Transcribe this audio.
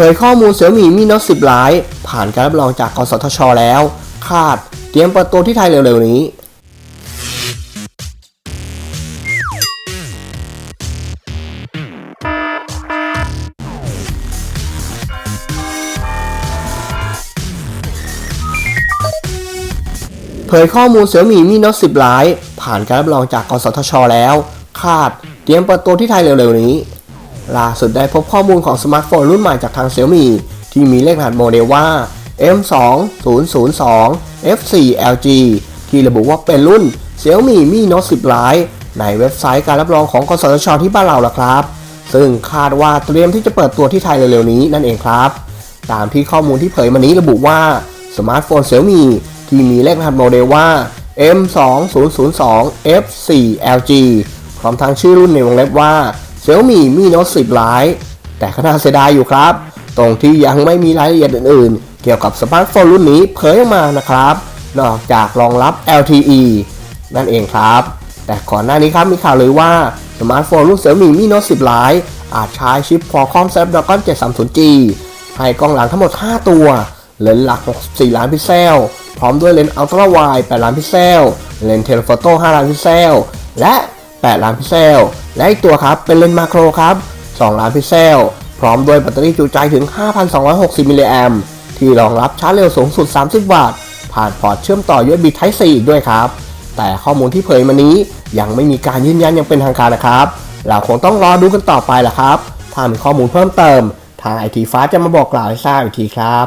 เผยข้อมูลเสี่ยมี่มีโน้ต10 Lite ผ่านการรับรองจากกสทช แล้ว คาดเตรียมเปิดตัวที่ไทยเร็วๆนี้เผยข้อมูลเสี่ยมี่มีโน้ต10 Lite ผ่านการรับรองจากกสทช แล้ว คาดเตรียมเปิดตัวที่ไทยเร็วๆนี้ ล่าสุดได้พบข้อมูลของสมาร์ทโฟนรุ่นใหม่จากทาง Xiaomi ที่มีเลขรหัสโมเดลว่า M2002 F4 LG ที่ระบุว่าเป็นรุ่น Xiaomi Mi Note 10 Lite ในเว็บไซต์การรับรองของกสทชที่บ้านเราละครับ ซึ่งคาดว่าเตรียมที่จะเปิดตัวที่ไทยเร็วๆนี้นั่นเองครับ ตามที่ข้อมูลที่เผยมานี้ระบุว่าสมาร์ทโฟน Xiaomi ที่มีเลขรหัสโมเดลว่า M2002 F4 LG พร้อมทั้งชื่อรุ่นในวงเล็บว่า Xiaomi Mi Note 10 Lite แต่ก็น่าเสียดายอยู่ครับ ตรงที่ยังไม่มีรายละเอียดอื่นๆ เกี่ยวกับสมาร์ทโฟนรุ่นนี้เผยออกมานะครับ นอกจากรองรับ LTE นั่นเองครับ แต่ก่อนหน้านี้ครับมีข่าวเลยว่าสมาร์ทโฟนรุ่น Xiaomi Mi Note 10 Lite อาจใช้ชิป Qualcomm Snapdragon 730G ให้กล้องหลังทั้งหมด 5 ตัว เลนส์หลัก 64 ล้านพิกเซล พร้อมด้วยเลนส์อัลตร้าไวด์8ล้านพิกเซล เลนส์เทเลโฟโต้ 5 ล้านพิกเซล และ 8 ล้านพิกเซล และอีกตัวครับเป็นเลนส์มาโครครับ 2 ล้านพิกเซล พร้อมด้วยแบตเตอรี่จุใจถึง 5,260 มิลลิแอมที่รองรับชาร์จเร็วสูงสุด 30 วัตต์ ผ่านพอร์ตเชื่อมต่อ USB Type C อีกด้วยครับ แต่ข้อมูลที่เผยมานี้ยังไม่มีการยืนยันอย่างเป็นทางการนะครับ เราคงต้องรอดูกันต่อไปแหละครับ ถ้ามีข้อมูลเพิ่มเติม ทางไอทีฟ้าจะมาบอกกล่าวให้ทราบอีกทีครับ